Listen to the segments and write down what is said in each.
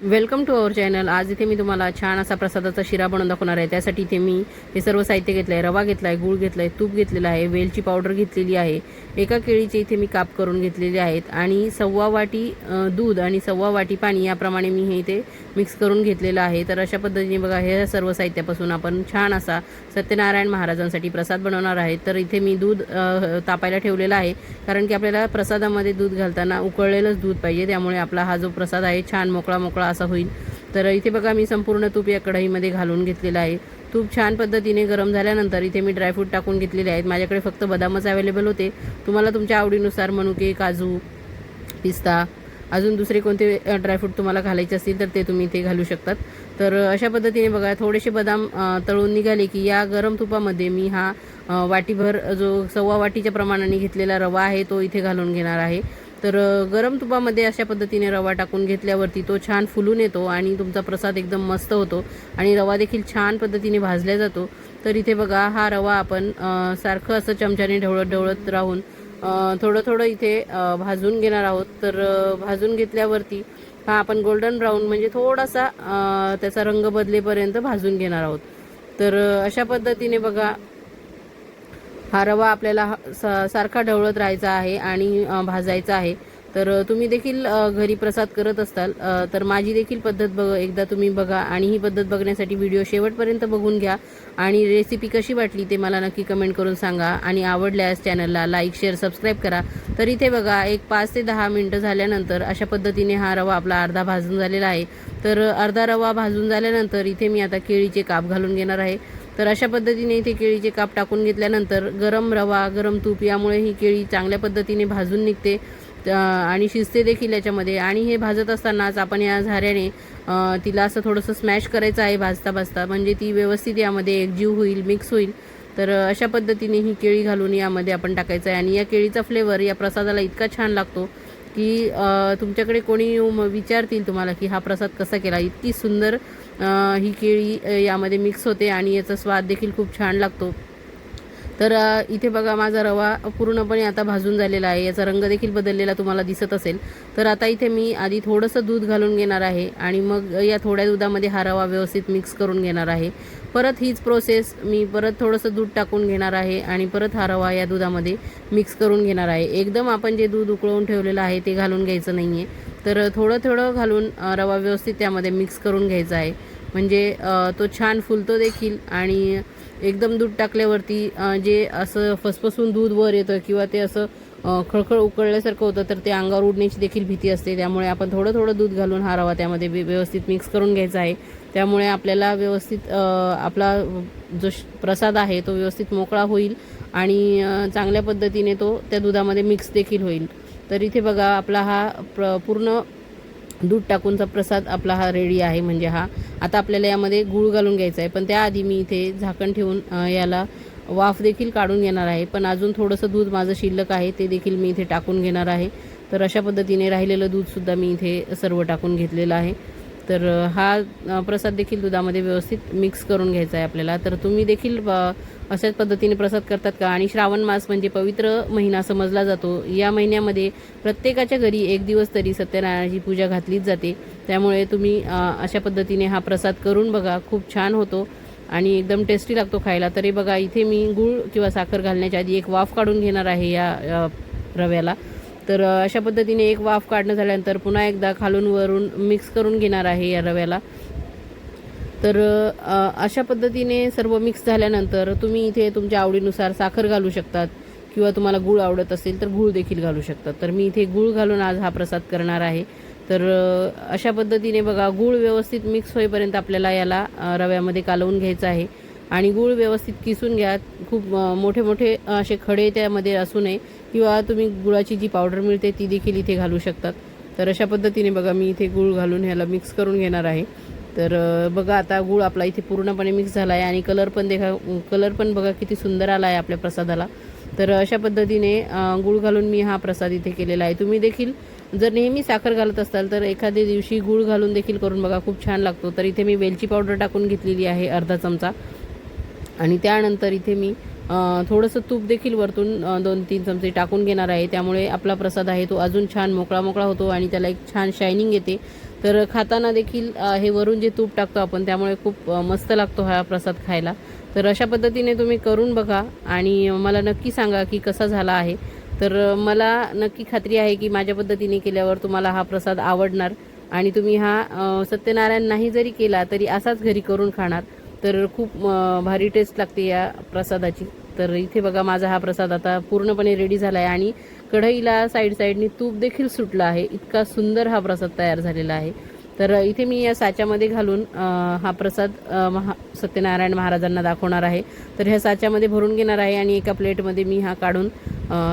Welcome to our channel आज इथे मी तुम्हाला छान असा प्रसादाचा शिरा बनवून दाखवणार आहे. त्यासाठी इथे मी हे सर्व साहित्य घेतलं आहे रवा घेतला आहे गूळ घेतला आहे तूप घेतलेलं आहे वेलची पावडर घेतलेली आहे. एका केळीचे इथे मी काप करून घेतलेले आहेत आणि सव्वा वाटी दूध आणि सव्वा वाटी पाणी याप्रमाणे मी हे इथे मिक्स करून घेतलेलं आहे. तर अशा पद्धतीने बघा हे सर्व साहित्यापासून आपण छान असा सत्यनारायण महाराजांसाठी प्रसाद बनवणार आहे. तर इथे मी दूध तापायला ठेवलेलं आहे. कारण की आपल्याला प्रसादामध्ये दूध घालताना उकळलेलंच दूध पाहिजे. त्यामुळे आपला हा जो प्रसाद आहे छान मोकळा मोकळा असा होईल. तर इथे बघा मी संपूर्ण तूप या कढईमध्ये घालून घेतलेलं आहे. तूप छान पद्धतीने गरम झाल्यानंतर इथे मी ड्रायफ्रूट टाकून घेतलेले आहेत. माझ्याकडे फक्त बदामच अवेलेबल होते. तुम्हाला तुमच्या आवडीनुसार मनुके काजू पिस्ता अजून दुसरे कोणते ड्रायफ्रूट तुम्हाला घालायचे असतील तर ते तुम्ही इथे घालू शकतात. तर अशा पद्धतीने बघा थोडेसे बदाम तळून निघाले की या गरम तुपामध्ये मी हा वाटीभर जो सव्वा वाटीच्या प्रमाणाने घेतलेला रवा आहे तो इथे घालून घेणार आहे. तर गरम तुपामध्ये अशा पद्धतीने रवा टाकून घेतल्यावरती तो छान फुलून येतो आणि तुमचा प्रसाद एकदम मस्त होतो आणि रवा देखील छान पद्धतीने भाजला जातो. तर इथे बघा हा रवा आपण सारखं असं चमच्याने ढवळत ढवळत राहून थोडं थोडं इथे भाजून घेणार आहोत. तर भाजून घेतल्यावरती हा आपण गोल्डन ब्राऊन म्हणजे थोडासा त्याचा रंग बदलेपर्यंत भाजून घेणार आहोत. तर अशा पद्धतीने बघा हा रवा आपल्याला हा- सा- सारखा ढवळत राहायचा आहे आणि भाजायचा आहे. तर तुम्ही देखील घरी प्रसाद करत असताल तर माझी देखील पद्धत बघ एकदा तुम्ही बघा आणि ही पद्धत बघण्यासाठी व्हिडिओ शेवटपर्यंत बघून घ्या. आणि रेसिपी कशी वाटली ते मला नक्की कमेंट करून सांगा. आणि आवडल्यास चॅनलला लाईक शेअर सबस्क्राईब करा. तर इथे बघा एक पाच ते दहा मिनटं झाल्यानंतर अशा पद्धतीने हा रवा आपला अर्धा भाजून झालेला आहे. तर अर्धा रवा भाजून झाल्यानंतर इथे मी आता केळीचे काप घालून घेणार आहे. तर अशा पद्धतीने इथे केळीचे काप टाकून घेतल्यानंतर गरम रवा गरम तूप यामुळे ही केळी चांगल्या पद्धतीने भाजून निघते. आणि शिजते देखील याच्यामध्ये. आणि हे भाजत असतानाच आपण या झाऱ्याने तिला असं थोडंसं स्मॅश करायचं आहे भाजता भाजता. म्हणजे ती व्यवस्थित यामध्ये एकजीव होईल मिक्स होईल. तर अशा पद्धतीने ही केळी घालून यामध्ये आपण टाकायचं आहे. आणि या केळीचा फ्लेवर या प्रसादाला इतका छान लागतो की तुमच्याकडे कोणी विचारतील तुम्हाला की हा प्रसाद कसा केला? इतकी सुंदर ही केळी यामध्ये मिक्स होते आणि याचा स्वाद देखील खूप छान लागतो. तर इथे बघा माझा रवा पूर्णपणे आता भाजून झालेला आहे. याचा रंग देखील बदललेला तुम्हाला दिसत असेल. तर आता इथे मी आधी थोडंसं दूध घालून घेणार आहे आणि मग या थोड्या दुधामध्ये हा रवा व्यवस्थित मिक्स करून घेणार आहे. परत हीच प्रोसेस मी परत थोडंसं दूध टाकून घेणार आहे आणि परत हा रवा या दुधामध्ये मिक्स करून घेणार आहे. एकदम आपण जे दूध उकळवून ठेवलेलं आहे ते घालून घ्यायचं नाही आहे तर थोडं थोडं घालून रवा व्यवस्थित त्यामध्ये मिक्स करून घ्यायचा आहे. म्हणजे तो छान फुलतो देखील आणि एकदम दूध टाकल्यावरती जे असं फसफसून दूध वर येतं किंवा ते असं खळखळ उकळल्यासारखं होतं तर ते अंगावर उडण्याची देखील भीती असते. त्यामुळे आपण थोडं थोडं दूध घालून हा रवा त्यामध्ये व्यवस्थित मिक्स करून घ्यायचा आहे. त्यामुळे आपल्याला व्यवस्थित आपला जो श- प्रसाद आहे तो व्यवस्थित मोकळा होईल आणि चांगल्या पद्धतीने तो त्या दुधामध्ये मिक्स देखील होईल. तर इथे बघा आपला हा प्र पूर्ण दूध टाकूनचा प्रसाद आपला हा रेडी आहे म्हणजे हा. आता आपल्याला यामध्ये गूळ घालून घ्यायचा आहे. पण त्याआधी मी इथे झाकण ठेवून याला वाफ देखील काढून घेणार आहे. पण अजून थोडंसं दूध माझं शिल्लक आहे ते देखील मी इथे टाकून घेणार आहे. तर अशा पद्धतीने राहिलेलं दूधसुद्धा मी इथे सर्व टाकून घेतलेलं आहे. तर हा प्रसाद देखील दुधामध्ये व्यवस्थित मिक्स करून घ्यायचा आहे आपल्याला. तर तुम्ही देखील अशाच पद्धतीने प्रसाद करतात का? आणि श्रावण मास म्हणजे पवित्र महिना समजला जातो. या महिन्यामध्ये प्रत्येकाच्या घरी एक दिवस तरी सत्यनारायणाची पूजा घातलीच जाते. त्यामुळे तुम्ही अशा पद्धतीने हा प्रसाद करून बघा. खूप छान होतो. आणि एकदम टेस्टी लागतो खायला. तरी बघा इथे मी गूळ किंवा साखर घालण्याच्या आधी एक वाफ काढून घेणार आहे या रव्याला. तर अशा पद्धतीने एक वाफ काढणं झाल्यानंतर पुन्हा एकदा खालून वरून मिक्स करून घेणार आहे या रव्याला. तर अशा पद्धतीने सर्व मिक्स झाल्यानंतर तुम्ही इथे तुमच्या आवडीनुसार साखर घालू शकतात किंवा तुम्हाला गूळ आवडत असेल तर गूळ देखील घालू शकतात. तर मी इथे गूळ घालून आज हा प्रसाद करणार आहे. तर अशा पद्धतीने बघा गूळ व्यवस्थित मिक्स होईपर्यंत आपल्याला याला रव्यामध्ये कालवून घ्यायचं आहे. आणि गूळ व्यवस्थित किसून घ्या. खूप मोठे मोठे असे खडे त्यामध्ये असू नये किंवा तुम्ही गुळाची जी पावडर मिळते ती देखील इथे घालू शकतात. तर अशा पद्धतीने बघा मी इथे गूळ घालून ह्याला मिक्स करून घेणार आहे. तर बघा आता गूळ आपला इथे पूर्णपणे मिक्स झाला आहे आणि कलर पण देखा कलर पण बघा किती सुंदर आला आहे आपल्या प्रसादाला. तर अशा पद्धतीने गूळ घालून मी हा प्रसाद इथे केलेला आहे. तुम्ही देखील जर नेहमी साखर घालत असाल तर एखाद्या दिवशी गूळ घालून देखील करून बघा खूप छान लागतो. तर इथे मी वेलची पावडर टाकून घेतलेली आहे अर्धा चमचा. आणि त्यानंतर इथे मी थोडंसं तूप देखील वरतून दोन तीन चमचे टाकून घेणार आहे. त्यामुळे आपला प्रसाद आहे तो अजून छान मोकळा मोकळा होतो आणि त्याला एक छान शायनिंग येते. तर खाताना देखील हे वरून जे तूप टाकतो आपण त्यामुळे खूप मस्त लागतो हा प्रसाद खायला. तर अशा पद्धतीने तुम्ही करून बघा आणि मला नक्की सांगा की कसा झाला आहे. तर मला नक्की खात्री आहे की माझ्या पद्धतीने केल्यावर तुम्हाला हा प्रसाद आवडणार आणि तुम्ही हा सत्यनारायण नाही जरी केला तरी असाच घरी करून खाणार. तर खूप भारी टेस्ट लागते या प्रसादाची. तर इथे बघा माझा हा प्रसाद आता पूर्णपणे रेडी झाला आहे आणि कढईला साईड साईडनी तूप देखील सुटलं आहे. इतका सुंदर हा प्रसाद तयार झालेला आहे. तर इथे मी या साच्यामध्ये घालून हा प्रसाद महा सत्यनारायण महाराजांना दाखवणार आहे. तर ह्या साच्यामध्ये भरून घेणार आहे आणि एका प्लेटमध्ये मी हा काढून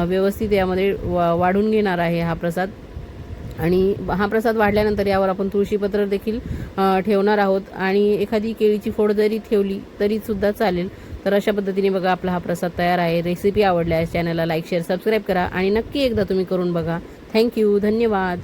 व्यवस्थित यामध्ये वा वाढून घेणार आहे हा प्रसाद. आणि हा प्रसाद वाढल्यानंतर यावर आपण तुळशीपत्र देखील ठेवणार आहोत. आणि एखादी केळीची फोड जरी ठेवली तरी सुद्धा चालेल. तर अशा पद्धतीने बघा आपला हा प्रसाद तयार आहे. रेसिपी आवडल्यास चॅनलला लाईक शेअर सबस्क्राईब करा. आणि नक्की एकदा तुम्ही करून बघा. थँक्यू धन्यवाद.